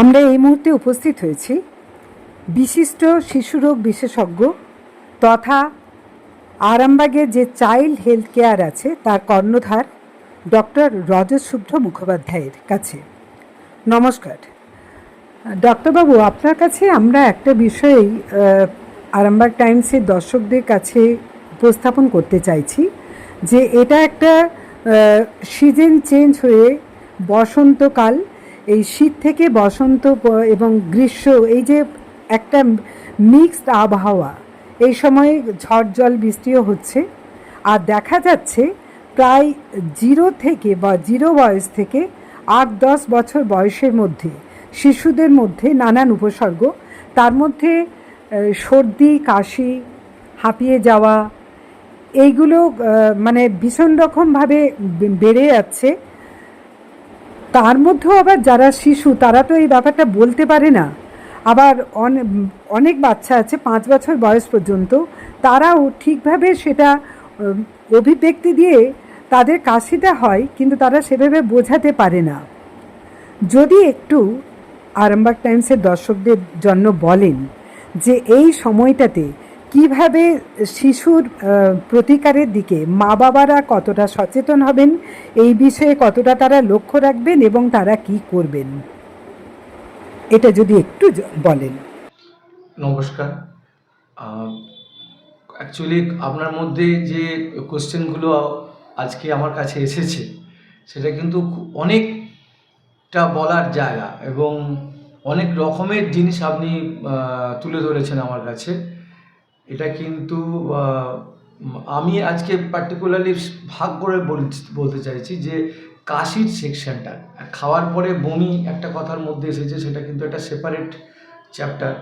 আমরা এই মুহূর্তে উপস্থিত হয়েছি বিশিষ্ট শিশুরোগ বিশেষজ্ঞ তথা আরামবাগের যে চাইল্ড হেলথ কেয়ার আছে, তার কর্ণধার ডক্টর রজত মুখোপাধ্যায়ের কাছে। নমস্কার। ডক্টরবাবু আপনার কাছে আমরা একটা বিষয়েই আরামবাগ টাইমসের দর্শকদের কাছে উপস্থাপন করতে চাইছি যে এটা একটা সিজন চেঞ্জ হয়ে বসন্তকাল এই শীত থেকে বসন্ত এবং গ্রীষ্ম, এই যে একটা মিক্সড আবহাওয়া, এই সময়ে ঝড় জল, বৃষ্টিও হচ্ছে। আর দেখা যাচ্ছে প্রায় জিরো থেকে বা জিরো বয়স থেকে আট, দশ বছর বয়সের মধ্যে, শিশুদের মধ্যে নানান উপসর্গ। তার মধ্যে সর্দি, কাশি, হাঁপিয়ে যাওয়া, এইগুলো মানে ভীষণ রকমভাবে বেড়ে যাচ্ছে। তার মধ্যেও আবার যারা শিশু, তারা তো এই ব্যাপারটা বলতে পারে না। আবার অনেক বাচ্চা আছে, পাঁচ বছর বয়স পর্যন্ত, তারাও ঠিকভাবে সেটা অভিব্যক্তি দিয়ে তাদের কাশিটা হয়, কিন্তু তারা সেভাবে বোঝাতে পারে না। যদি একটু আরামবাগ টাইমসের দর্শকদের জন্য বলেন যে এই সময়টাতে কীভাবে শিশুর প্রতিকারের দিকে মা বাবারা কতটা সচেতন হবেন, এই বিষয়ে কতটা তারা লক্ষ্য রাখবেন এবং তারা কি করবেন? এটা যদি একটু বলেন। নমস্কার। অ্যাকচুয়ালি আপনার মধ্যে যে কোশ্চেনগুলো আজকে আমার কাছে এসেছে, সেটা কিন্তু অনেকটা বলার জায়গা এবং অনেক রকমের জিনিস আপনি তুলে ধরেছেন আমার কাছে। এটা কিন্তু আমি আজকে পার্টিকুলারলি ভাগ করে বল- বলতে চাইছি যে কাশির সেকশনটা খাওয়ার পরে বমি একটা কথার মধ্যে এসেছে, সেটা কিন্তু একটা সেপারেট চ্যাপ্টার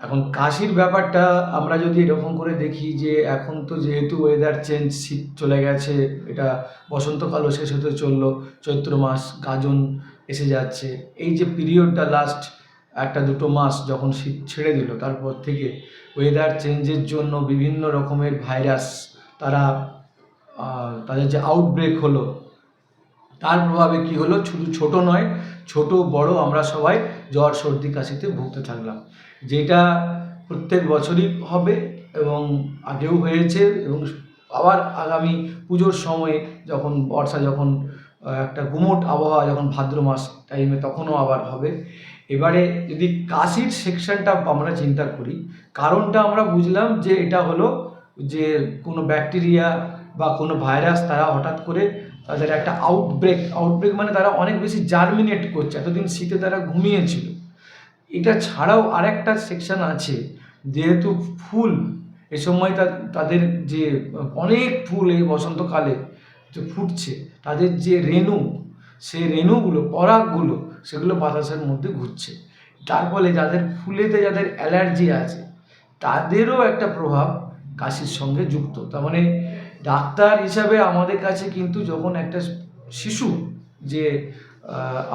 এখন কাশির ব্যাপারটা আমরা যদি এরকম করে দেখি যে এখন তো যেহেতু ওয়েদার চেঞ্জ শীত চলে গেছে, এটা বসন্তকালও শেষ হতে চলল, চৈত্র মাস, গাজন এসে যাচ্ছে, এই যে পিরিয়ডটা লাস্ট একটা দুটো মাস যখন শীত ছেড়ে দিল, তারপর থেকে ওয়েদার চেঞ্জের জন্য বিভিন্ন রকমের ভাইরাস তারা তাদের যে আউটব্রেক হলো, তার প্রভাবে কি হলো? শুধু ছোট নয়, ছোট, বড় আমরা সবাই জ্বর, সর্দি, কাশিতে ভুগতে থাকলাম। যেটা প্রত্যেক বছরই হবে এবং আগেও হয়েছে এবং আবার আগামী পুজোর সময়ে যখন, বর্ষা যখন একটা গুমোট আবহাওয়া যখন ভাদ্র মাস টাইমে তখনও আবার হবে। এবারে যদি কাশির সেকশনটা আমরা চিন্তা করি, কারণটা আমরা বুঝলাম যে এটা হলো যে কোনো ব্যাকটেরিয়া বা কোনো ভাইরাস তারা হঠাৎ করে তাদের একটা আউটব্রেক আউটব্রেক মানে তারা অনেক বেশি জার্মিনেট করছে, এতদিন শীতে তারা ঘুমিয়েছিল। এটা ছাড়াও আরেকটা সেকশন আছে, যেহেতু ফুল, এ সময় তাদের যে অনেক ফুল এই বসন্তকালে যে ফুটছে, তাদের যে রেণু, সেই রেণুগুলো, পরাগগুলো, সেগুলো বাতাসের মধ্যে ঘুরছে। তার ফলে যাদের ফুলেতে যাদের অ্যালার্জি আছে, তাদেরও একটা প্রভাব কাশির সঙ্গে যুক্ত। তার মানে ডাক্তার হিসাবে আমাদের কাছে কিন্তু যখন একটা শিশু যে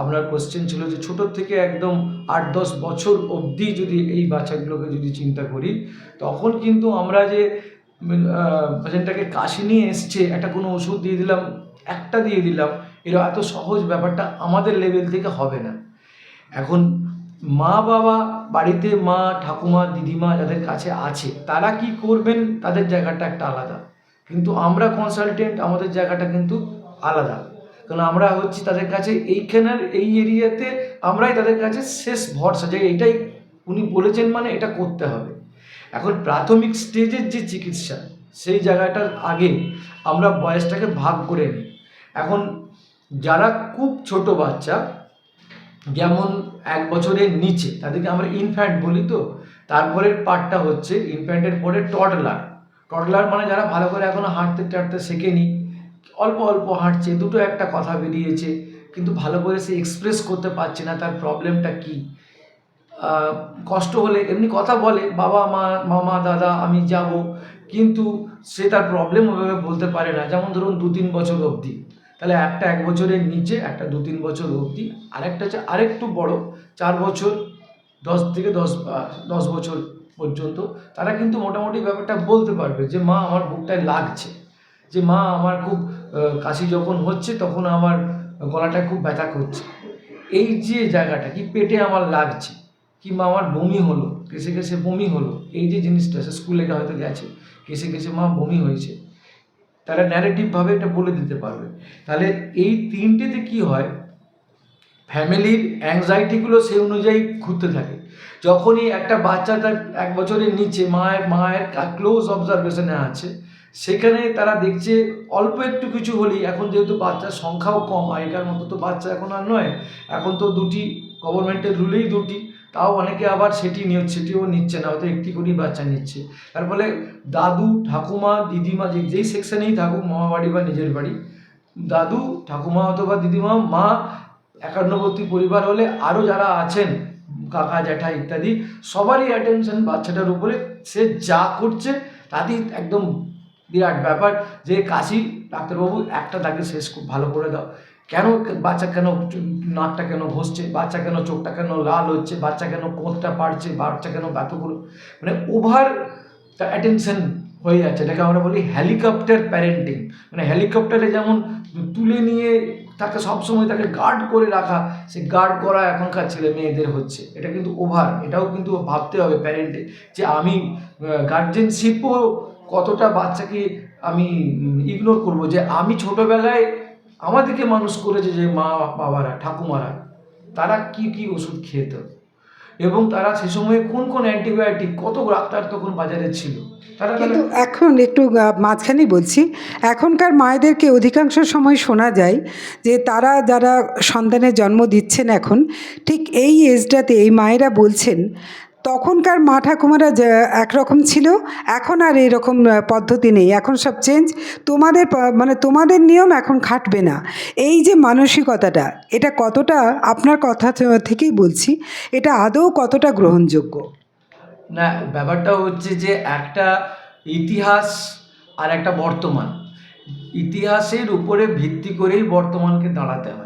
আপনার কোশ্চেন ছিল যে ছোটোর থেকে একদম আট দশ বছর অবধি যদি এই বাচ্চাগুলোকে যদি চিন্তা করি, তখন কিন্তু আমরা যে পেশেন্টটাকে কাশি নিয়ে এসছে, একটা কোনো ওষুধ দিয়ে দিলাম, একটা দিয়ে দিলাম, এরা এত সহজ ব্যাপারটা আমাদের লেভেল থেকে হবে না। এখন মা বাবা বাড়িতে মা, ঠাকুমা, দিদিমা যাদের কাছে আছে, তারা কি করবেন? তাদের জায়গাটা একটা আলাদা। কিন্তু আমরা কনসালটেন্ট আমাদের জায়গাটা কিন্তু আলাদা। কারণ আমরা হচ্ছি তাদের কাছে এইখানের এই এরিয়াতে আমরাই তাদের কাছে শেষ ভরসা যে এটাই উনি বলেছেন মানে এটা করতে হবে। এখন প্রাথমিক স্টেজের যে চিকিৎসা, সেই জায়গাটার আগে আমরা বয়সটাকে ভাগ করে নিই। এখন যারা খুব ছোট বাচ্চা, যেমন এক বছরের নিচে, তাদেরকে আমরা ইনফ্যান্ট বলি তো, তারপরের পার্টটা হচ্ছে ইনফ্যান্টের পরে টডলার টডলার মানে যারা ভালো করে এখনও হাঁটতে টাটতে শেখেনি, অল্প অল্প হাঁটছে, দুটো একটা কথা বেরিয়েছে, কিন্তু ভালো করে সে এক্সপ্রেস করতে পারছে না, তার প্রবলেমটা কী? কষ্ট হলে, এমনি কথা বলে, বাবা মা, মামা, দাদা, আমি যাব। কিন্তু সে তার প্রবলেম ওভাবে বলতে পারে না। যেমন ধরুন দু তিন বছর অবধি। তাহলে একটা এক বছরের নিচে, একটা দু তিন বছর অবধি। আরেকটা হচ্ছে আরেকটু বড়, চার বছর, দশ থেকে দশ দশ বছর পর্যন্ত, তারা কিন্তু মোটামুটি ব্যাপারটা বলতে পারবে যে, মা, আমার বুকটায় লাগছে। যে, মা, আমার খুব কাশি যখন হচ্ছে, তখন আমার গলাটা খুব ব্যথা করছে। এই যে জায়গাটা, কি পেটে আমার লাগছে। কিংবা আমার বমি হলো, কেসে কেসে বমি হলো, এই যে জিনিসটা সে স্কুলে হয়তো গেছে, কেসে কেসে মা বমি হয়েছে তারা ন্যারেটিভভাবে এটা বলে দিতে পারবে। তাহলে এই তিনটেতে কি হয়? ফ্যামিলির অ্যাংজাইটিগুলো সেই অনুযায়ী ঘুরতে থাকে। যখনই একটা বাচ্চা তার এক বছরের নিচে, মায়ের মায়ের ক্লোজ অবজারভেশনে আছে, সেখানে তারা দেখছে অল্প একটু কিছু হলেই, এখন যেহেতু বাচ্চার সংখ্যাও কম, আগেকার মতো তো বাচ্চা এখন আর নয়, এখন তো দুটি গভর্নমেন্টের রুলেই দুটি। তাও অনেকে আবার সেটি সেটিও নিচ্ছে না, হয়তো একটি করেই বাচ্চা নিচ্ছে। তার ফলে দাদু, ঠাকুমা, দিদিমা যে, যেই সেকশনেই থাকুক মামা বাড়ি বা নিজের বাড়ি, দাদু, ঠাকুমা অথবা দিদিমা, মা, একান্নবর্তী পরিবার হলে আরও যারা আছেন, কাকা, জ্যাঠা ইত্যাদি, সবারই অ্যাটেনশন বাচ্চাটার উপরে। সে যা করছে, তাতেই একদম বিরাট ব্যাপার যে, কাশি ডাক্তারবাবু একটা তাকে শেষ খুব ভালো করে দাও। কেন বাচ্চা কেন নাকটা কেন ঘষছে? বাচ্চা কেন চোখটা কেন লাল হচ্ছে? বাচ্চা কেন কোঁতটা পাড়ছে? বাচ্চা কেন এতগুলো মানে ওভার অ্যাটেনশন হয়ে যাচ্ছে। এটাকে আমরা বলি হেলিকপ্টার প্যারেন্টিং মানে হেলিকপ্টারে যেমন তুলে নিয়ে তাকে সবসময় তাকে গার্ড করে রাখা, সে গার্ড করা এখনকার ছেলে মেয়েদের হচ্ছে। এটা কিন্তু ওভার এটাও কিন্তু ভাবতে হবে প্যারেন্টে যে আমি গার্জেনশিপও কতটা বাচ্চাকে আমি ইগনোর করব? যে আমি ছোটোবেলায় আমাদেরকে মানুষ করেছে যে মা বাবারা, ঠাকুমারা, তারা কি কি ওষুধ খেত? এবং তারা সে সময়ে কোন কোন অ্যান্টিবায়োটিক, কত ডাক্তার তখন বাজারে ছিল? তারা কিন্তু এখন একটু মাঝখানেই বলছি, এখনকার মায়েদেরকে অধিকাংশ সময় শোনা যায় যে তারা যারা সন্তানের জন্ম দিচ্ছেন এখন, ঠিক এই এজটাতে এই মায়েরা বলছেন তখনকার মা ঠাকুমারা একরকম ছিল, এখন আর এরকম পদ্ধতি নেই। এখন সব চেঞ্জ তোমাদের মানে তোমাদের নিয়ম এখন খাটবে না। এই যে মানসিকতাটা, এটা কতটা, আপনার কথা থেকেই বলছি, এটা আদৌ কতটা গ্রহণযোগ্য? না, ব্যাপারটা হচ্ছে যে একটা ইতিহাস আর একটা বর্তমান। ইতিহাসের উপরে ভিত্তি করেই বর্তমানকে দাঁড়াতে হয়।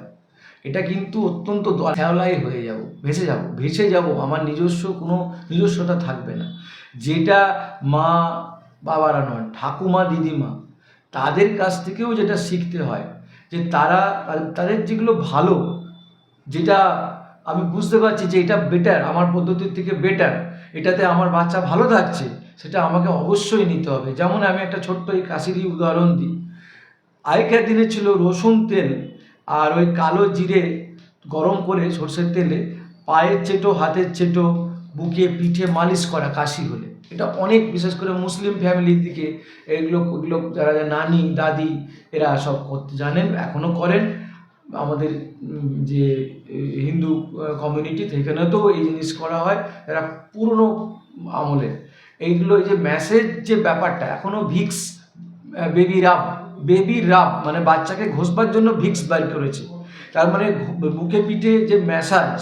এটা কিন্তু অত্যন্ত খেওলাই হয়ে যাব, ভেসে যাব ভেসে যাব, আমার নিজস্ব কোনো নিজস্বতা থাকবে না। যেটা মা বাবারা নয়, ঠাকুমা দিদিমা, তাদের কাছ থেকেও যেটা শিখতে হয়, যে তারা তাদের যেগুলো ভালো, যেটা আমি বুঝতে পারছি যে এটা বেটার আমার পদ্ধতির থেকে বেটার এটাতে আমার বাচ্চা ভালো থাকছে, সেটা আমাকে অবশ্যই নিতে হবে। যেমন আমি একটা ছোট্ট এই কাশিরই উদাহরণ দিই। আগেকার দিনে ছিল রসুন তেল আর ওই কালো জিরে গরম করে সর্ষের তেলে পায়ের চেটো, হাতের চেটো, বুকে পিঠে মালিশ করা কাশি হলে। এটা অনেক, বিশেষ করে মুসলিম ফ্যামিলির দিকে এগুলো এগুলো যারা নানি, দাদি, এরা সব করতে জানেন এখনও করেন। আমাদের যে হিন্দু কমিউনিটি সেখানে তো এই জিনিস করা হয়, এরা পুরনো আমলে এইগুলো এই যে ম্যাসেজ যে ব্যাপারটা এখনও Vicks baby rub baby rub মানে বাচ্চাকে ঘষবার জন্য ভিক্স বার করেছে। তার মানে বুকে পিঠে যে ম্যাসাজ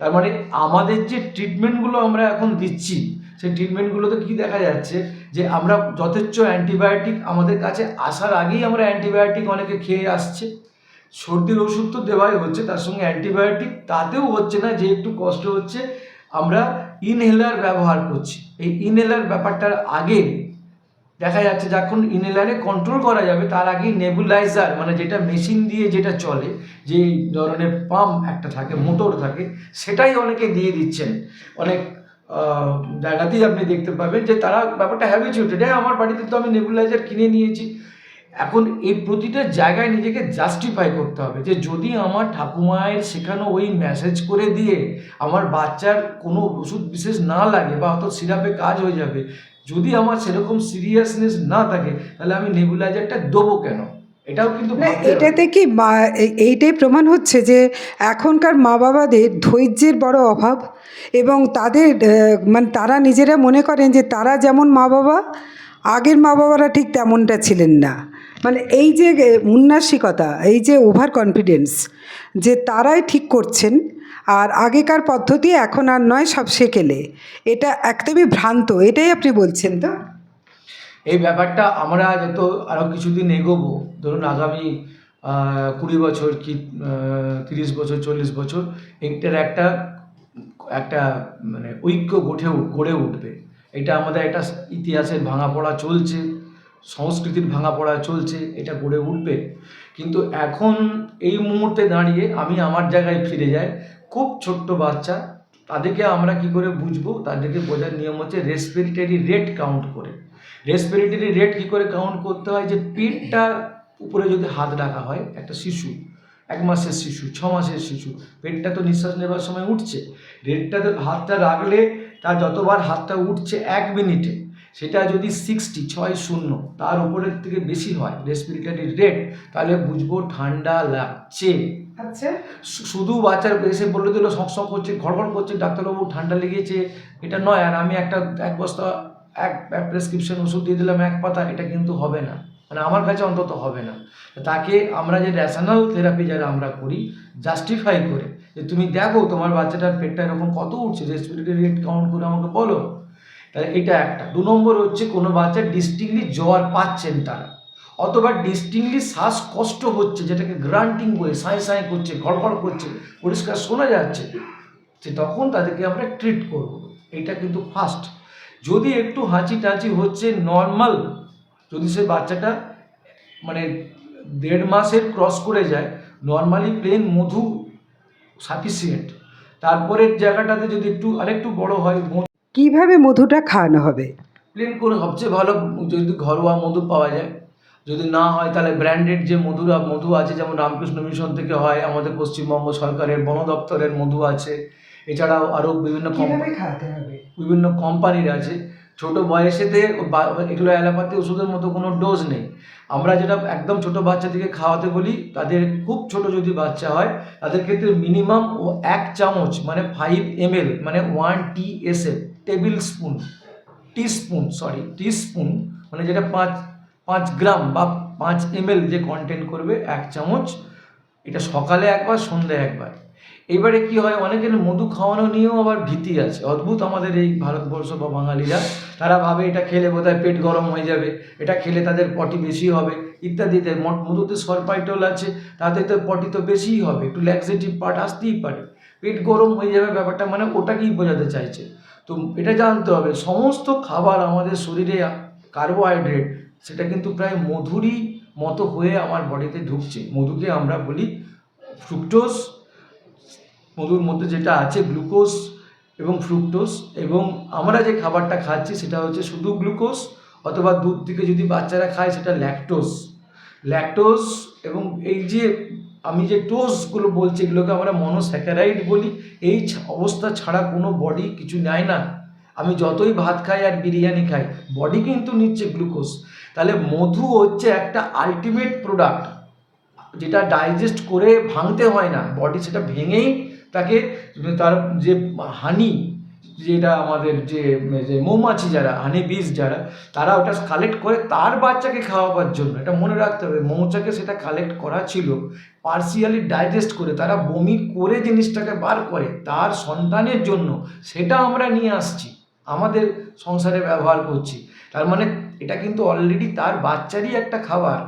তার মানে আমাদের যে ট্রিটমেন্টগুলো আমরা এখন দিচ্ছি, সেই ট্রিটমেন্টগুলোতে কি দেখা যাচ্ছে যে আমরা যথেচ্ছ অ্যান্টিবায়োটিক আমাদের কাছে আসার আগেই আমরা অ্যান্টিবায়োটিক অনেকে খেয়ে আসছে। সর্দির ওষুধ তো দেওয়াই হচ্ছে, তার সঙ্গে অ্যান্টিবায়োটিক তাতেও হচ্ছে না, যে একটু কষ্ট হচ্ছে, আমরা ইনহেলার ব্যবহার করছি। এই ইনহেলার ব্যাপারটার আগে দেখা যাচ্ছে যখন ইনহেলারে কন্ট্রোল করা যাবে, তার আগে নেবুলাইজার মানে যেটা মেশিন দিয়ে যেটা চলে যে ধরনের পাম্প একটা থাকে মোটর থাকে, সেটাই অনেকে দিয়ে দিচ্ছেন। অনেক জায়গাতেই আপনি দেখতে পাবেন যে তারা ব্যাপারটা হ্যাবিচুয়েটেড হ্যাঁ আমার বাড়িতে তো আমি নেবুলাইজার কিনে নিয়েছি। এখন এই প্রতিটা জায়গায় নিজেকে জাস্টিফাই করতে হবে যে যদি আমার ঠাকুমায়ের শেখানো ওই মেসেজ করে দিয়ে আমার বাচ্চার কোনো ওষুধ বিশেষ না লাগে বা অত সিরাপে কাজ হয়ে যাবে যদি আমার সেরকম সিরিয়াসনেস না থাকে তাহলে আমি নেবুলাইজারটা দেবো কেন এটাও কিন্তু। এটাতে কি এইটাই প্রমাণ হচ্ছে যে এখনকার মা বাবাদের ধৈর্যের বড় অভাব এবং তাদের মানে তারা নিজেরা মনে করেন যে তারা যেমন মা বাবা আগের মা বাবারা ঠিক তেমনটা ছিলেন না মানে এই যে উন্নাসিকতা, এই যে ওভার কনফিডেন্স যে তারাই ঠিক করছেন আর আগেকার পদ্ধতি এখন আর নয়, সব সেকেলে। এটা একদমই ভ্রান্ত, এটাই আপনি বলছেন তো? এই ব্যাপারটা আমরা যত আরও কিছুদিন এগোবো, ধরুন আগামী কুড়ি বছর কি তিরিশ বছর, চল্লিশ বছর এইটার একটা একটা মানে ঐক্য গঠে, গড়ে উঠবে। এটা আমাদের একটা ইতিহাসের ভাঙা পড়া চলছে। সংস্কৃতির ভাঙা পড়া চলছে, এটা গড়ে উঠবে। কিন্তু এখন এই মুহূর্তে দাঁড়িয়ে আমি আমার জায়গায় ফিরে যাই, খুব ছোট্ট বাচ্চা, তাদেরকে আমরা কি করে বুঝব? তাদেরকে বোঝার নিয়ম হচ্ছে রেসপিরেটরি রেট কাউন্ট করে। রেসপিরেটরি রেট কি করে কাউন্ট করতে হয়? যে পেটটার উপরে যদি হাত রাখা হয়, একটা শিশু, এক মাসের শিশু, ছ মাসের শিশু, পেটটা তো নিঃশ্বাস নেবার সময় উঠছে। রেটটাতে হাতটা রাখলে, তার যতবার হাতটা উঠছে এক মিনিটে সেটা যদি সিক্সটি ছয় শূন্য তার উপরের থেকে বেশি হয় রেসপিরেটরি রেট তাহলে বুঝব ঠান্ডা লাগছে। আচ্ছা। শুধু বাচ্চার এসে বলে দিল সক করছে ঘড়ঘড় করছে ডাক্তারবাবু ঠান্ডা লেগেছে এটা নয় আর আমি একটা এক বস্তা এক প্রেসক্রিপশন ওষুধ দিয়ে দিলাম এক পাতা এটা কিন্তু হবে না। মানে আমার কাছে অন্তত হবে না। তাকে আমরা যে র্যাশনাল থেরাপি যারা আমরা করি জাস্টিফাই করে যে তুমি দেখো তোমার বাচ্চাটার পেটটা এরকম কত উঠছে রেসপিরেটরি রেট কাউন্ট করে আমাকে বলো। তাহলে এটা একটা। দু নম্বর হচ্ছে কোনো বাচ্চা ডিস্টিংলি জ্বর পাচ্ছেন তারা। অথবা ডিস্টিংলি শ্বাসকষ্ট হচ্ছে, যেটাকে গ্রান্টিং বলে, সাঁই সাঁই করছে ঘড়ঘড় করছে, পরিষ্কার শোনা যাচ্ছে, সে তখন তাদেরকে আমরা ট্রিট করব। এটা কিন্তু ফার্স্ট যদি একটু হাঁচি টাঁচি হচ্ছে নর্মাল যদি সে বাচ্চাটা মানে দেড় মাসের ক্রস করে যায় নর্মালি প্লেন মধু সাফিসিয়েন্ট তারপরের জায়গাটাতে যদি একটু আরেকটু বড় হয় কীভাবে মধুটা খাওয়ানো হবে? প্লেন করে সবচেয়ে ভালো যদি ঘরোয়া মধু পাওয়া যায়। যদি না হয় তাহলে ব্র্যান্ডেড যে মধুরা মধু আছে যেমন রামকৃষ্ণ মিশন থেকে হয় আমাদের পশ্চিমবঙ্গ সরকারের বন দপ্তরের মধু আছে। এছাড়াও আরও বিভিন্ন কোম্পানি খাওয়াতে হবে? বিভিন্ন কোম্পানির আছে। ছোট বয়সেতে এগুলো অ্যালোপ্যাথি ওষুধের মতো কোনো ডোজ নেই। আমরা যেটা একদম ছোট বাচ্চা থেকে খাওয়াতে বলি, তাদের খুব ছোট যদি বাচ্চা হয়, তাদের ক্ষেত্রে মিনিমাম ও এক চামচ মানে ফাইভ এমএল মানে one T S F tablespoon teaspoon sorry teaspoon মানে যেটা পাঁচ পাঁচ গ্রাম বা পাঁচ এমএল যে কন্টেন্ট করবে, এক চামচ। এটা সকালে একবার, সন্ধ্যে একবার। এবারে কি হয়, অনেকের মধু খাওয়ানো নিয়েও আবার ভীতি আছে। অদ্ভুত আমাদের এই ভারতবর্ষ বা বাঙালিরা। তারা ভাবে এটা খেলে বোধহয় পেট গরম হয়ে যাবে, এটা খেলে তাদের পটি বেশি হবে, ইত্যাদিতে। মধুতে সলপাইটল আছে, তাতে তো পটি তো বেশিই হবে। একটু ল্যাক্সেটিভ পার্ট আসতেই পারে। পেট গরম হয়ে যাবে ব্যাপারটা মানে ওটাকেই বোঝাতে চাইছে। তো এটা জানতে হবে, সমস্ত খাবার আমাদের শরীরে কার্বোহাইড্রেট সেটা কিন্তু প্রায় মধুরই মতো হয়ে আমার বডিতে ঢুকছে। মধুকে আমরা বলি ফ্রুক্টোজ মধুর মধ্যে যেটা আছে, গ্লুকোজ এবং ফ্রুক্টোজ এবং আমরা যে খাবারটা খাচ্ছি সেটা হচ্ছে শুধু গ্লুকোজ অথবা দুধ থেকে যদি বাচ্চারা খায় সেটা ল্যাকটোজ। ল্যাকটোজ এবং এই যে আমি যে টোসগুলো বলছি, এগুলোকে আমরা মনোস্যাকারাইড বলি, এই অবস্থা ছাড়া কোনো বডি কিছু নেয় না। আমি যতই ভাত খাই আর বিরিয়ানি খাই বডি কিন্তু নিচ্ছে গ্লুকোজ। তাহলে মধু হচ্ছে একটা আলটিমেট প্রোডাক্ট যেটা ডাইজেস্ট করে ভাঙতে হয় না। বডি সেটা ভেঙেই তাকে তার যে হানি, যেটা আমাদের যে যে মৌমাছি যারা, হানি বীজ যারা, তারা ওটা কালেক্ট করে তার বাচ্চাকে খাওয়াবার জন্য। এটা মনে রাখতে হবে, মৌচাকে সেটা কালেক্ট করা ছিল পার্সিয়ালি ডাইজেস্ট করে, তারা বমি করে জিনিসটাকে বার করে, তার সন্তানের জন্য, সেটা আমরা নিয়ে আসছি, আমাদের সংসারে ব্যবহার করছি। তার মানে এটা কিন্তু অলরেডি তার বাচ্চারই একটা খাবার।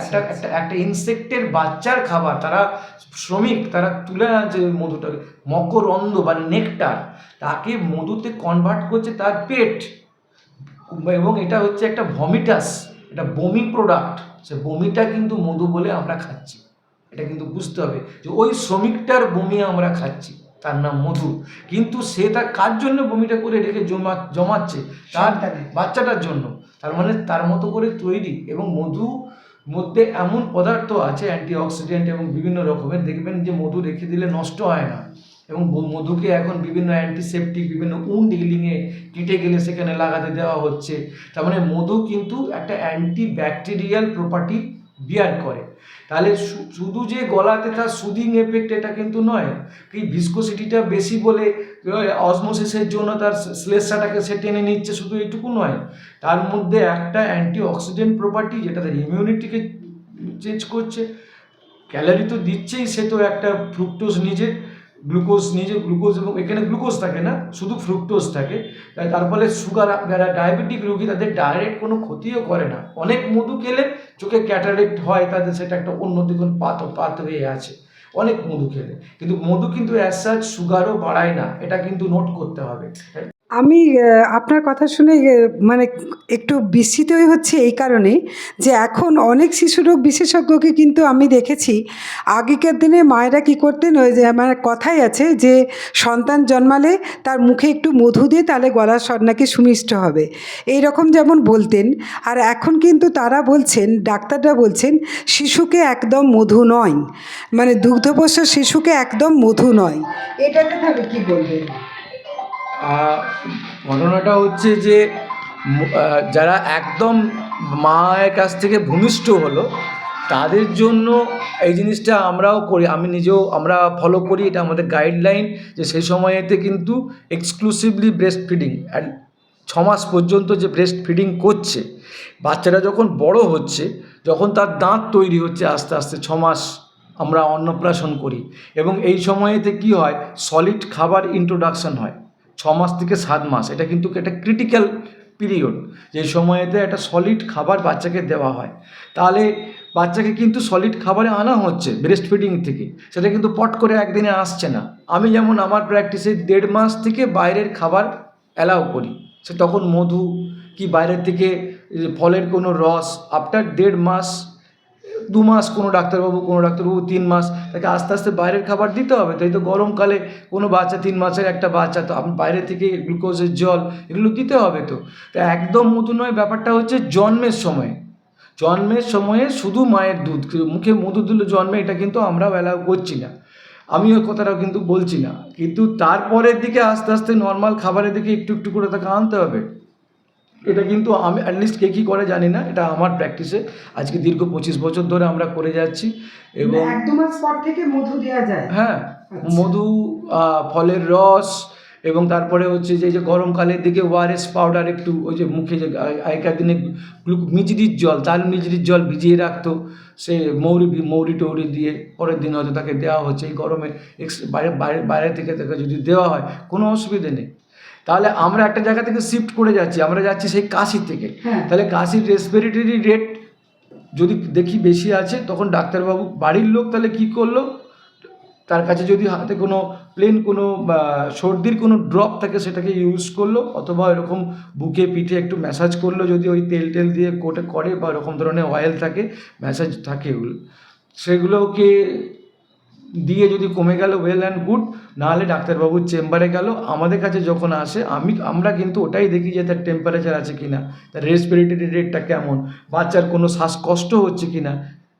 একটা একটা একটা ইনসেক্টের বাচ্চার খাবার তারা শ্রমিক তারা তুলে আনছে ওই মধুটাকে মকরন্দ বা নেকটার তাকে মধুতে কনভার্ট করছে তার পেট। এবং এটা হচ্ছে একটা ভমিটাস এটা বমি প্রোডাক্ট সে বমিটা কিন্তু মধু বলে আমরা খাচ্ছি। এটা কিন্তু বুঝতে হবে যে ওই শ্রমিকটার বমি আমরা খাচ্ছি তার নাম মধু। কিন্তু সে তার কার জন্য বমিটা করে রেখে জমা জমাচ্ছে? তার বাচ্চাটার জন্য। তার মানে তার মতো করে তৈরি। এবং মধু মধ্যে এমন পদার্থ আছে অ্যান্টিঅক্সিডেন্ট এবং বিভিন্ন রকমের, দেখবেন যে মধু রেখে দিলে নষ্ট হয় না। এবং মধুকে এখন বিভিন্ন অ্যান্টিসেপটিক বিভিন্ন উন্ড হিলিংয়ে কেটে গেলে সেখানে লাগাতে দেওয়া হচ্ছে। তার মানে মধু কিন্তু একটা অ্যান্টি ব্যাকটেরিয়াল প্রপার্টি বিয়ার করে। তাহলে শুধু যে গলাতে তার সুদিং এফেক্ট এটা কিন্তু নয়, কি ভিসকোসিটিটা বেশি বলে অসমোসিসের জন্য তার শ্লেষাটাকে সে টেনে নিচ্ছে শুধু এইটুকু নয়, তার মধ্যে একটা অ্যান্টি অক্সিডেন্ট প্রপার্টি যেটা তার ইমিউনিটিকে চেঞ্জ করছে। ক্যালারি তো দিচ্ছেই, সে তো একটা ফ্রুক্টোজ নিজে। গ্লুকোজ নিজে গ্লুকোজ এবং এখানে গ্লুকোজ থাকে না, শুধু ফ্রুক্টোজ থাকে। তাই তার ফলে সুগার, যারা ডায়াবেটিক রোগী, তাদের ডাইরেক্ট কোনো ক্ষতিও করে না। অনেক মধু খেলে চোখে ক্যাটারেক্ট হয়, তাদের সেটা একটা অন্য দিকন পাত পাত হয়ে আছে। অনেক মধু খেলে। কিন্তু মধু কিন্তু অ্যাজ সাচ সুগারও বাড়ায় না। এটা কিন্তু নোট করতে হবে। আমি আপনার কথা শুনে মানে একটু বিস্মিতই হচ্ছে এই কারণে যে এখন অনেক শিশুরোগ বিশেষজ্ঞকে কিন্তু আমি দেখেছি। আগেকার দিনে মায়েরা কি করতেন, ওই যে আমার কথাই আছে যে সন্তান জন্মালে তার মুখে একটু মধু দিয়ে তাহলে গলার স্বর নাকি সুমিষ্ট হবে। এই রকম যেমন বলতেন। আর এখন কিন্তু তারা বলছেন, ডাক্তাররা বলছেন, শিশুকে একদম মধু নয়। মানে দুগ্ধপোষ্য শিশুকে একদম মধু নয়। এটাতে তাহলে কি বলবেন? ঘটনাটা হচ্ছে যে যারা একদম মায়ের কাছ থেকে ভূমিষ্ঠ হলো, তাদের জন্য এই জিনিসটা আমরাও করি, আমি নিজেও আমরা ফলো করি, এটা আমাদের গাইডলাইন যে সেই সময়েতে কিন্তু এক্সক্লুসিভলি ব্রেস্ট ফিডিং অ্যান্ড ছ মাস পর্যন্ত যে ব্রেস্ট ফিডিং করছে বাচ্চাটা যখন বড় হচ্ছে, যখন তার দাঁত তৈরি হচ্ছে আস্তে আস্তে, ছ মাস আমরা অন্নপ্রাশন করি, এবং এই সময়েতে কি হয় সলিড খাবার ইন্ট্রোডাকশন হয়। ছ মাস থেকে সাত মাস। এটা কিন্তু একটা ক্রিটিক্যাল পিরিয়ড যে সময়েতে একটা সলিড খাবার বাচ্চাকে দেওয়া হয়। তাহলে বাচ্চাকে কিন্তু সলিড খাবারে আনা হচ্ছে ব্রেস্ট ফিডিং থেকে। সেটা কিন্তু পট করে একদিনে আসছে না। আমি যেমন আমার প্র্যাকটিসে দেড় মাস থেকে বাইরের খাবার অ্যালাউ করি। সে তখন মধু কি বাইরের থেকে ফলের কোনো রস আফটার দেড় মাস দু মাস কোনো ডাক্তারবাবু কোনো ডাক্তারবাবু তিন মাস, তাকে আস্তে আস্তে বাইরের খাবার দিতে হবে। তাই তো গরমকালে কোনো বাচ্চা তিন মাসের একটা বাচ্চা তো আপনি বাইরে থেকে গ্লুকোজের জল এগুলো দিতে হবে তো। তা একদম মধু নয়, ব্যাপারটা হচ্ছে জন্মের সময়। জন্মের সময়ে শুধু মায়ের দুধ মুখে মধু দিল জন্মে, এটা কিন্তু আমরাও অ্যালাউ করছি না। আমি ওই কথাটাও কিন্তু বলছি না। কিন্তু তারপরের দিকে আস্তে আস্তে নর্মাল খাবারের দিকে একটু একটু করে তাকে আনতে হবে। এটা কিন্তু আমি অ্যাটলিস্ট কে কী করে জানি না এটা আমার প্র্যাকটিসে আজকে দীর্ঘ পঁচিশ বছর ধরে আমরা করে যাচ্ছি এবং এক দু মাস পর থেকে মধু দেওয়া যায়। হ্যাঁ আচ্ছা। মধু ফলের রস এবং তারপরে হচ্ছে যে যে গরমকালের দিকে ওআরএস পাউডার একটু ওই যে মুখে যে আগেকার দিনে গ্লু- মিজরির জল তার মিজরির জল ভিজিয়ে রাখতো সে মৌরি মৌরি টৌরি দিয়ে পরের দিন হয়তো তাকে দেওয়া হচ্ছে। এই গরমে বাইরে বাইরে বাইরে থেকে তাকে যদি দেওয়া হয় কোনো অসুবিধে নেই। তাহলে আমরা একটা জায়গা থেকে শিফট করে যাচ্ছি আমরা যাচ্ছি সেই কাশি থেকে। হ্যাঁ। তাহলে কাশির রেসপিরেটরি রেট যদি দেখি বেশি আছে তখন ডাক্তারবাবু বাড়ির লোক তাহলে কি করল? তার কাছে যদি হাতে কোনো প্লেন কোনো বা, সর্দির কোনো ড্রপ থাকে সেটাকে ইউজ করল অথবা এরকম বুকে পিঠে একটু ম্যাসাজ করল যদি ওই তেল টেল দিয়ে কোটে করে বা এরকম ধরনের অয়েল থাকে ম্যাসাজ থাকে ওগুলো। সেগুলোকে দিয়ে যদি কমে গেল ওয়েল অ্যান্ড গুড নাহলে ডাক্তারবাবুর চেম্বারে গেল। আমাদের কাছে যখন আসে, আমি, আমরা কিন্তু ওটাই দেখি যে তার টেম্পারেচার আছে কি না তার রেসপিরেটরি রেটটা কেমন, বাচ্চার কোনো শ্বাসকষ্ট হচ্ছে কি না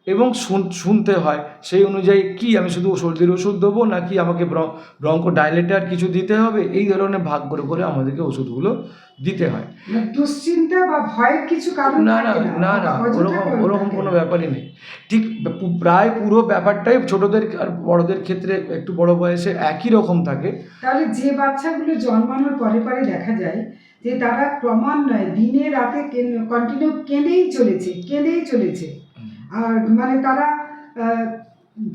এবং শুন- শুনতে হয়। সেই অনুযায়ী কি আমি শুধু সর্দির ওষুধ দেবো নাকি আমাকে ব্রঙ্ক ডাইলেটার কিছু দিতে হবে? এই ধরনের ভাগ করে করে আমাদেরকে ওষুধগুলো দিতে হয়। দুশ্চিন্তা বা ভয়ের কিছু কারণ না না না। না ওরকম ওরকম কোনো ব্যাপারই নেই। ঠিক প্রায় পুরো ব্যাপারটাই ছোটদের আর বড়দের ক্ষেত্রে একটু বড় বয়সে একই রকম থাকে। তাহলে যে বাচ্চাগুলো জন্মানোর পরে পরে দেখা যায় যে তারা ক্রমান্বয়ে দিনে রাতে কন্টিনিউ কেঁদেই চলেছে কেঁদেই চলেছে। আর মানে তারা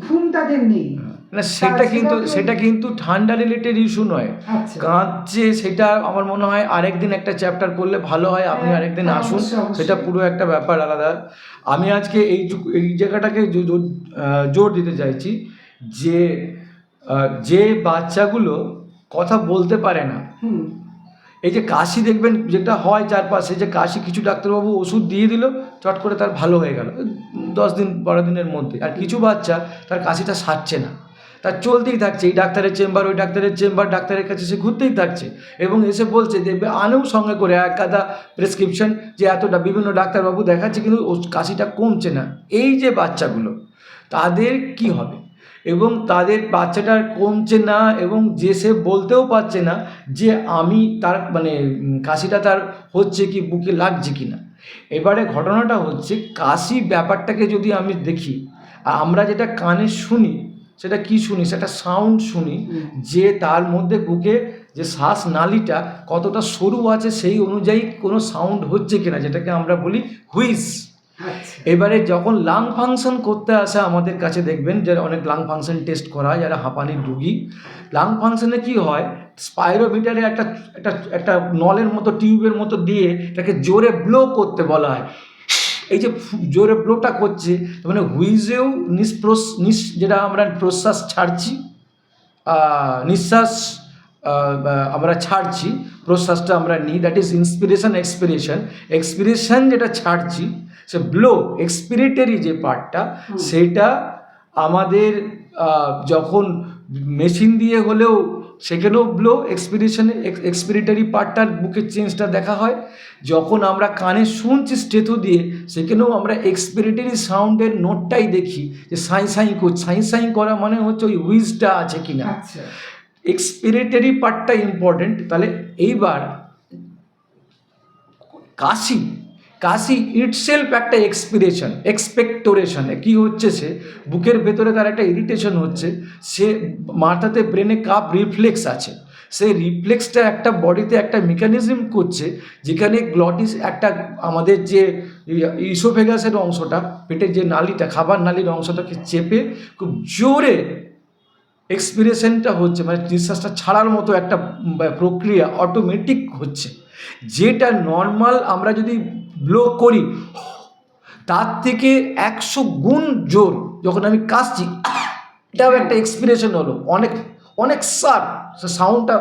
ঘুম তাদের নেই। না সেটা কিন্তু সেটা কিন্তু ঠান্ডা রিলেটেড ইস্যু নয়। আচ্ছা। কাঁদছে সেটা আমার মনে হয় আরেকদিন একটা চ্যাপ্টার করলে ভালো হয় আপনি হ্যাঁ, আরেকদিন হ্যাঁ, আসুন। সেটা পুরো একটা ব্যাপার আলাদা। আমি আজকে এই এই জায়গাটাকে জোর দিতে চাইছি যে যে বাচ্চাগুলো কথা বলতে পারে না হুম। এই যে কাশি দেখবেন, যেটা হয় চারপাশে যে কাশি কিছু ডাক্তারবাবু ওষুধ দিয়ে দিল, চট করে তার ভালো হয়ে গেল। দশ দিন, বারো দিনের মধ্যে। আর কিছু বাচ্চা তার কাশিটা সারছে না। তার চলতেই থাকছে। এই ডাক্তারের চেম্বার, ওই ডাক্তারের চেম্বার, ডাক্তারের কাছে সে ঘুরতেই থাকছে। এবং এসে বলছে যে, আনেও সঙ্গে করে এক গাদা প্রেসক্রিপশন যে এতটা বিভিন্ন ডাক্তারবাবু দেখাচ্ছে, কিন্তু কাশিটা কমছে না। এই যে বাচ্চাগুলো, তাদের কি হবে? এবং তাদের বাচ্চাটার কমছে না এবং যে সে বলতেও পারছে না যে আমি তার মানে কাশিটা তার হচ্ছে কি বুকে লাগছে কি না। এবারে ঘটনাটা হচ্ছে কাশি ব্যাপারটাকে যদি আমি দেখি আমরা যেটা কানে শুনি সেটা কি শুনি সেটা সাউন্ড শুনি যে তার মধ্যে বুকে যে শ্বাস নালীটা কতটা সরু আছে সেই অনুযায়ী কোনো সাউন্ড হচ্ছে কিনা যেটাকে আমরা বলি হুইস। এবারে যখন লাং ফাংশন করতে আসে আমাদের কাছে দেখবেন যারা অনেক লাং ফাংশন টেস্ট করা হয়, যারা হাঁপানির রুগী। লাং ফাংশনে কি হয়? স্পাইরোমিটারে একটা একটা একটা নলের মতো, টিউবের মতো দিয়ে তাকে জোরে ব্লো করতে বলা হয়। এই যে জোরে ব্লোটা করছে মানে হুইজেও নিঃপ্রস নিঃ যেটা আমরা প্রশ্বাস ছাড়ছি নিঃশ্বাস আমরা ছাড়ছি, প্রশ্বাসটা আমরা নিই that is inspiration expiration expiration যেটা ছাড়ছি সে ব্লো এক্সপিরেটরি যে পার্টটা সেটা আমাদের যখন মেশিন দিয়ে হলেও সেখানেও ব্লো এক্সপিরেশনে এক্সপিরেটরি পার্টটার বুকের চেঞ্জটা দেখা হয়। যখন আমরা কানে শুনছি স্টেথো দিয়ে সেখানেও আমরা এক্সপিরেটরি সাউন্ডের নোটটাই দেখি যে সাই সাই করছে সাই সাই করা মানে হচ্ছে ওই উইজটা আছে কি না এক্সপিরেটরি পার্টটা ইম্পর্টেন্ট তাহলে এইবার কাশি কাশি ইটসেলফ একটা এক্সপিরেশন এক্সপেক্টোরেশনে কি হচ্ছে সে? বুকের ভেতরে তার একটা ইরিটেশন হচ্ছে। সে মাথাতে ব্রেনে কাপ রিফ্লেক্স আছে। সেই রিফ্লেক্সটা একটা বডিতে একটা মেকানিজম করছে, যেখানে গ্লটিস একটা আমাদের যে ইসোফেগাসের অংশটা, পেটের যে নালিটা, খাবার নালির অংশটাকে চেপে খুব জোরে এক্সপিরেশনটা হচ্ছে মানে নিঃশ্বাসটা ছাড়ার মতো একটা প্রক্রিয়া অটোমেটিক হচ্ছে। যেটা নর্মাল আমরা যদি ব্লো করি। তার থেকে একশো গুণ জোর যখন আমি কাশছি, এটাও একটা এক্সপিরেশন হলো। অনেক অনেক সার সাউন্ডটা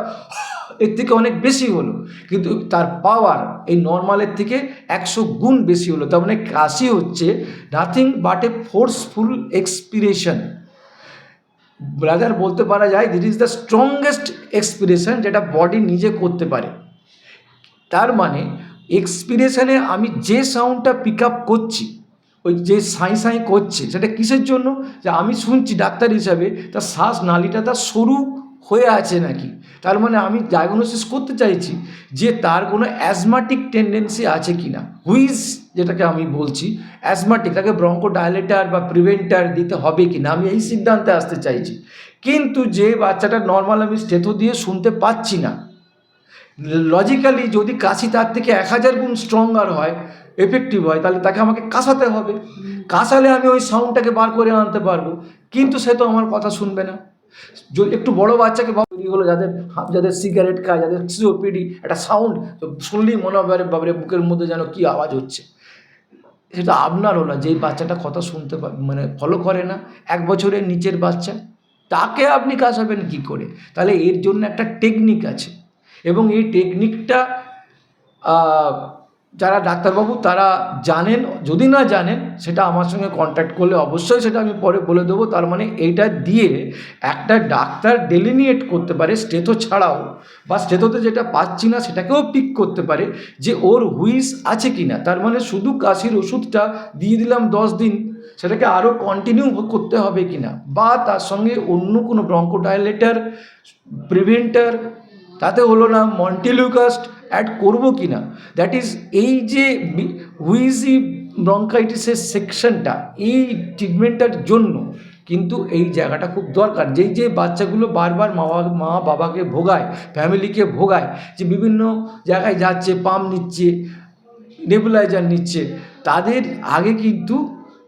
এর থেকে অনেক বেশি হলো। কিন্তু তার পাওয়ার এই নর্মালের থেকে একশো গুণ বেশি হলো। তার মানে কাশি হচ্ছে nothing but a forceful expiration brother বলতে পারা যায় that is the strongest expiration যেটা বডি নিজে করতে পারে। তার মানে এক্সপিরেশনে আমি যে সাউন্ডটা পিক আপ করছি, ওই যে সাঁই সাঁই করছে, সেটা কিসের জন্য? যে আমি শুনছি ডাক্তার হিসাবে, তার শ্বাস নালীটা তার সরু হয়ে আছে নাকি? তার মানে আমি ডায়াগনোসিস করতে চাইছি যে তার কোনো অ্যাজমাটিক টেন্ডেন্সি আছে কি না হুইজ যেটাকে আমি বলছি অ্যাজমাটিক তাকে ব্রঙ্কো ডায়ালেটার বা প্রিভেন্টার দিতে হবে কি না আমি এই সিদ্ধান্তে আসতে চাইছি। কিন্তু যে বাচ্চাটা নর্মাল আমি স্টেথো দিয়ে শুনতে পাচ্ছি না লজিক্যালি যদি কাশি তার থেকে এক হাজার গুণ স্ট্রঙ্গার হয় এফেক্টিভ হয়, তাহলে তাকে আমাকে কাশাতে হবে। কাশালে আমি ওই সাউন্ডটাকে বার করে আনতে পারব। কিন্তু সে তো আমার কথা শুনবে না। যদি একটু বড় বাচ্চাকে তৈরি হলো যাদের যাদের সিগারেট খায়, যাদের সিওপিডি একটা সাউন্ড শুনলেই মনে হবে বাবরে বুকের মধ্যে যেন কী আওয়াজ হচ্ছে। সেটা আপনার হলো যেই বাচ্চাটা কথা শুনতে মানে ফলো করে না, এক বছরের নিচের বাচ্চা, তাকে আপনি কাশাবেন কি করে? তাহলে এর জন্য একটা টেকনিক আছে। এবং এই টেকনিকটা যারা ডাক্তারবাবু তারা জানেন, যদি না জানেন, সেটা আমার সঙ্গে কন্ট্যাক্ট করলে অবশ্যই সেটা আমি পরে বলে দেবো। তার মানে এইটা দিয়ে একটা ডাক্তার ডেলিনিয়েট করতে পারে স্টেথো ছাড়াও, বা স্টেথোতে যেটা পাচ্ছি না সেটাকেও পিক করতে পারে যে ওর হুইস আছে কি না তার মানে শুধু কাশির ওষুধটা দিয়ে দিলাম দশ দিন, সেটাকে আরও কন্টিনিউ করতে হবে কি না বা তার সঙ্গে অন্য কোনো ব্রঙ্কোডাইলেটার প্রিভেন্টার তাতে হলো না মন্টিলিউকাস্ট অ্যাড করব কি না দ্যাট ইজ এই যে হুইজি ব্রঙ্কাইটিসের সেকশনটা এই ট্রিটমেন্টটার জন্য কিন্তু এই জায়গাটা খুব দরকার। যেই যে বাচ্চাগুলো বারবার মা মা বাবাকে ভোগায় ফ্যামিলিকে ভোগায়, যে বিভিন্ন জায়গায় যাচ্ছে পাম্প নিচ্ছে নেবুলাইজার নিচ্ছে, তাদের আগে কিন্তু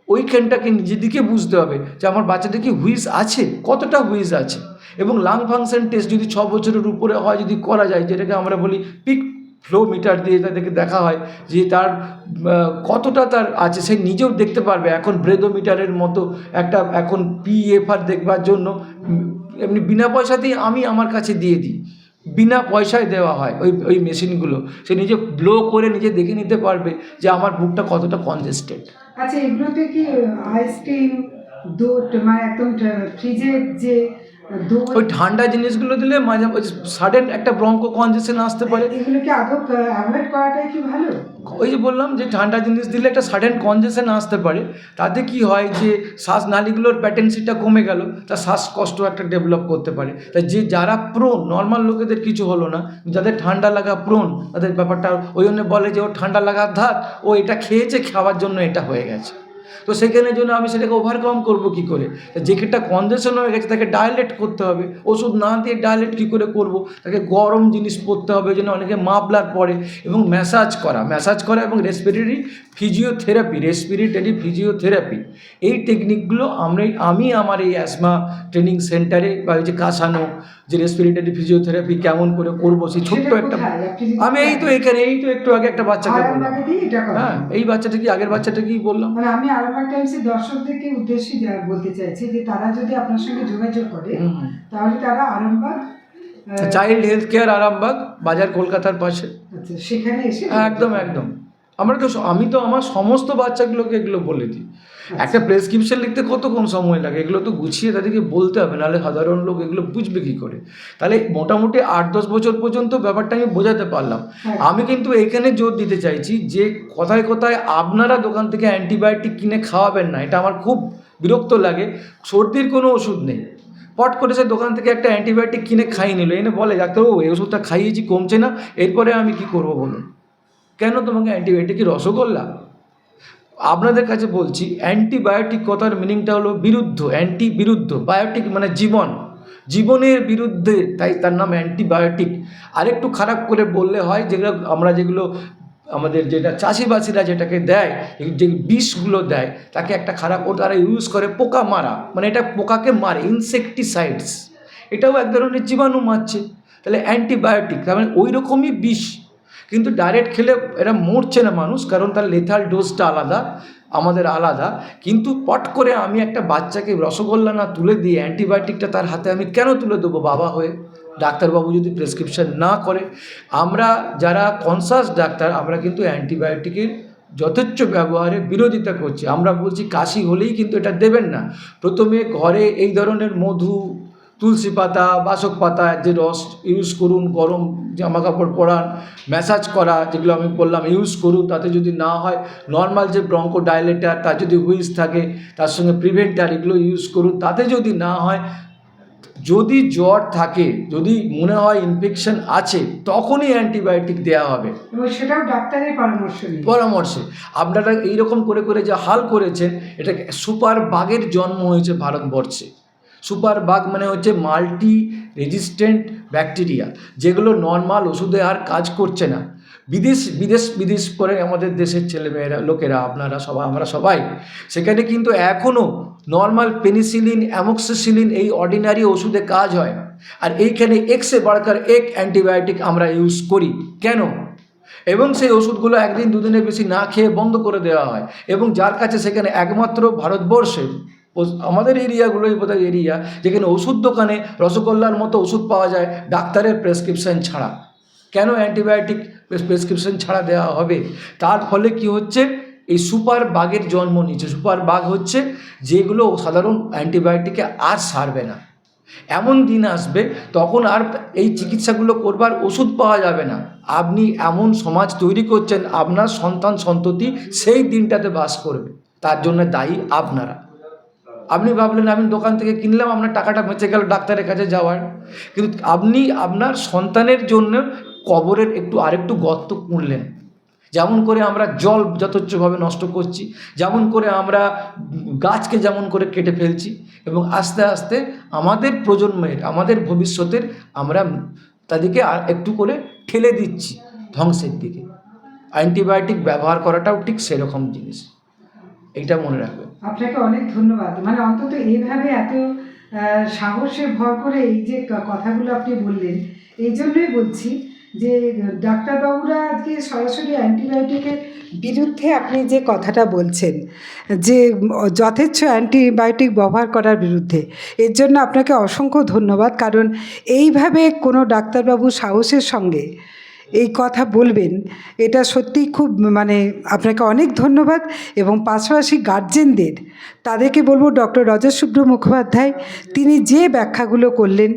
ওইখানটাকে নিজের দিকে বুঝতে হবে যে আমার বাচ্চাটা কি হুইজ আছে? কতটা হুইজ আছে? এবং লাং ফাংশন টেস্ট যদি ছ বছরের উপরে হয়, যদি করা যায়, যেটাকে আমরা বলি পিক ফ্লো মিটার দিয়ে তাদেরকে দেখা হয়, যে তার কতটা তার আছে, সে নিজেও দেখতে পারবে। এখন ব্রেদোমিটারের মতো একটা, এখন পিএফআর দেখবার জন্য এমনি বিনা পয়সাতেই আমি আমার কাছে দিয়ে দিই। বিনা পয়সায় দেওয়া হয় ওই ওই মেশিনগুলো সে নিজে ব্লো করে নিজে দেখে নিতে পারবে যে আমার বুকটা কতটা কনজেস্টেড আচ্ছা এগুলোতে কি আইসক্রিম দুধ মানে একদম ফ্রিজের যে দুধ ওই ঠান্ডা জিনিসগুলো দিলে মাঝে সাডেন একটা ব্রঙ্কো কনজেশন আসতে পারে। এগুলো কি আদৌ অ্যাভয়েড করাটাই কি ভালো? ওই যে বললাম যে ঠান্ডা জিনিস দিলে একটা সাডেন কনজেশন আসতে পারে। তাতে কি হয় যে শ্বাস নালীগুলোর প্যাটেন্সিটা কমে গেল, তার শ্বাসকষ্ট একটা ডেভেলপ করতে পারে। তাই যে যারা প্রোন নর্মাল লোকেদের কিছু হলো না, যাদের ঠান্ডা লাগা প্রোন তাদের ব্যাপারটা ওই জন্য বলে যে ও ঠান্ডা লাগার ধাত ও এটা খেয়েছে, খাওয়ার জন্য এটা হয়ে গেছে। তো সেখানের জন্য আমি সেটাকে ওভারকাম করব কি করে? যেখানটা কনজেশন হয়ে গেছে তাকে ডায়ালেট করতে হবে। ওষুধ না দিয়ে ডায়ালেট কী করে করব? তাকে গরম জিনিস পরতে হবে জন্য অনেকে মাফলার পরে এবং ম্যাসাজ করা। ম্যাসাজ করা এবং রেসপিরেটরি ফিজিওথেরাপি রেসপিরেটরি ফিজিওথেরাপি এই টেকনিকগুলো আমরা আমি আমার এই অ্যাসমা ট্রেনিং সেন্টারে বা ওই যে কাসানো যে রেসপিরেটরি ফিজিওথেরাপি কেমন করে করব সেই ছোট্ট একটা আমি এই তো এখানে এই তো একটু আগে একটা বাচ্চাকে বললাম। হ্যাঁ এই বাচ্চাটা কি আগের বাচ্চাটা কি বললাম? মানে আরামবাগ টাইমসের দর্শকদেরকে উদ্দেশ্যে বলতে চাইছি যে তারা যদি আপনার সঙ্গে যোগাযোগ করে তাহলে তারা Arambagh child health care Arambagh বাজার কলকাতার পাশে। আচ্ছা সেখানে এসে একদম একদম। আমরা তো আমি তো আমার সমস্ত বাচ্চাগুলোকে এগুলো বলে দিই। একটা প্রেসক্রিপশন লিখতে কত কম সময় লাগে? এগুলো তো গুছিয়ে তাদেরকে বলতে হবে নাহলে সাধারণ লোক এগুলো বুঝবে কী করে? তাহলে মোটামুটি আট দশ বছর পর্যন্ত ব্যাপারটা আমি বোঝাতে পারলাম। হ্যাঁ। আমি কিন্তু এখানে জোর দিতে চাইছি যে কথায় কথায় আপনারা দোকান থেকে অ্যান্টিবায়োটিক কিনে খাওয়াবেন না এটা আমার খুব বিরক্ত লাগে। সর্দির কোনো ওষুধ নেই। পট করে সে দোকান থেকে একটা অ্যান্টিবায়োটিক কিনে খাইয়ে নিল। এনে বলে ডাক্তারবাবু এই ওষুধটা খাইয়েছি কমছে না। এরপরে আমি কি করব বলুন? কেন তোমাকে অ্যান্টিবায়োটিক রসগোল্লা? আপনাদের কাছে বলছি, অ্যান্টিবায়োটিক কথার মিনিংটা হলো বিরুদ্ধ অ্যান্টি বিরুদ্ধ বায়োটিক মানে জীবন। জীবনের বিরুদ্ধে, তাই তার নাম অ্যান্টিবায়োটিক। আরেকটু খারাপ করে বললে হয়, যেগুলো আমরা যেগুলো আমাদের যেটা চাষিবাসীরা যেটাকে দেয়, যে বিষগুলো দেয়, তাকে একটা খারাপ ও তারা ইউজ করে পোকা মারা মানে এটা পোকাকে মারে ইনসেকটিসাইডস এটাও এক ধরনের জীবাণু মারছে। তাহলে অ্যান্টিবায়োটিক, তার মানে ওই রকমই বিষ। কিন্তু ডাইরেক্ট খেলে এরা মরছে না মানুষ, কারণ তার লেথাল ডোজটা আলাদা, আমাদের আলাদা। কিন্তু পট করে আমি একটা বাচ্চাকে রসগোল্লা না তুলে দিয়ে অ্যান্টিবায়োটিকটা তার হাতে আমি কেন তুলে দেবো বাবা হয়ে? ডাক্তারবাবু যদি প্রেসক্রিপশন না করে, আমরা যারা কনসাস ডাক্তার, আমরা কিন্তু অ্যান্টিবায়োটিকের যথেচ্ছ ব্যবহারে বিরোধিতা করছি। আমরা বলছি কাশি হলেই কিন্তু এটা দেবেন না। প্রথমে ঘরে এই ধরনের মধু তুলসী পাতা বাসক পাতা যে রস ইউজ করুন গরম জামা কাপড় পরান ম্যাসাজ করা যেগুলো আমি বললাম ইউজ করুন তাতে যদি না হয় নর্মাল যে ব্রঙ্কো ডাইলেটার তার যদি হুইজ থাকে তার সঙ্গে প্রিভেন্টার এগুলো ইউজ করুন তাতে যদি না হয় যদি জ্বর থাকে যদি মনে হয় ইনফেকশন আছে তখনই অ্যান্টিবায়োটিক দেওয়া হবে। সেটাও ডাক্তারের পরামর্শ পরামর্শে। আপনারা এইরকম করে করে যা হাল করেছেন এটা সুপার বাগের জন্ম হয়েছে ভারতবর্ষে। সুপার বাগ মানে হচ্ছে মাল্টি রেজিস্ট্যান্ট ব্যাকটেরিয়া, যেগুলো নর্মাল ওষুধে আর কাজ করছে না। বিদেশ বিদেশ বিদেশ করে আমাদের দেশের ছেলেমেয়েরা, লোকেরা, আপনারা সবাই আমরা সবাই, সেখানে কিন্তু এখনও নর্মাল পেনিসিলিন, অ্যামোক্সিসিলিন এই অর্ডিনারি ওষুধে কাজ হয় আর এইখানে এক্সে বাড়কার এক অ্যান্টিবায়োটিক আমরা ইউজ করি। কেন? এবং সেই ওষুধগুলো একদিন দুদিনের বেশি না খেয়ে বন্ধ করে দেওয়া হয়। এবং যার কাছে সেখানে একমাত্র ভারতবর্ষে ও- আমাদের এরিয়াগুলোই বোধহয় এরিয়া যেখানে ওষুধ দোকানে রসগোল্লার মতো ওষুধ পাওয়া যায় ডাক্তারের প্রেসক্রিপশন ছাড়া। কেন অ্যান্টিবায়োটিক প্রেসক্রিপশন ছাড়া দেওয়া হবে? তার ফলে কি হচ্ছে? এই সুপার বাগের জন্ম নিচ্ছে সুপার বাগ হচ্ছে যেগুলো সাধারণ অ্যান্টিবায়োটিকে আর সারবে না। এমন দিন আসবে তখন আর এই চিকিৎসাগুলো করবার ওষুধ পাওয়া যাবে না। আপনি এমন সমাজ তৈরি করছেন, আপনার সন্তান সন্ততি সেই দিনটাতে বাস করবে। তার জন্য দায়ী আপনারা। আপনি ভাবলেন, আমি দোকান থেকে কিনলাম, আপনার টাকাটা বেঁচে গেল ডাক্তারের কাছে যাওয়ার। কিন্তু আপনি আপনার সন্তানের জন্য কবরের একটু আরেকটু গর্ত খুঁড়লেন। যেমন করে আমরা জল যথেচ্ছভাবে নষ্ট করছি, যেমন করে আমরা গাছকে যেমন করে কেটে ফেলছি এবং আস্তে আস্তে আমাদের প্রজন্মের, আমাদের ভবিষ্যতের আমরা তাদেরকে একটু করে ঠেলে দিচ্ছি ধ্বংসের দিকে। অ্যান্টিবায়োটিক ব্যবহার করাটাও ঠিক সেরকম জিনিস। এইটা মনে রাখবেন। আপনাকে অনেক ধন্যবাদ। মানে অন্তত এইভাবে এত সাহসে ভর করে এই যে কথাগুলো আপনি বললেন, এই জন্যই বলছি যে ডাক্তারবাবুরা আজকে সরাসরি অ্যান্টিবায়োটিকের বিরুদ্ধে আপনি যে কথাটা বলছেন, যে যথেচ্ছ অ্যান্টিবায়োটিক ব্যবহার করার বিরুদ্ধে, এর জন্য আপনাকে অসংখ্য ধন্যবাদ। কারণ এইভাবে কোনো ডাক্তারবাবু সাহসের সঙ্গে এই কথা বলবেন, এটা সত্যিই খুব মানে আপনাকে অনেক ধন্যবাদ এবং পাশাপাশি গার্জেনদের তাদেরকে বলব ডক্টর রজত মুখোপাধ্যায়, তিনি যে ব্যাখ্যাগুলো করলেন,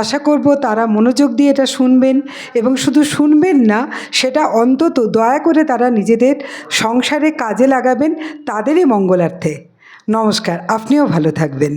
আশা করব তারা মনোযোগ দিয়ে এটা শুনবেন এবং শুধু শুনবেন না, সেটা অন্তত দয়া করে তারা নিজেদের সংসারে কাজে লাগাবেন, তাদেরই মঙ্গলার্থে। নমস্কার, আপনিও ভালো থাকবেন।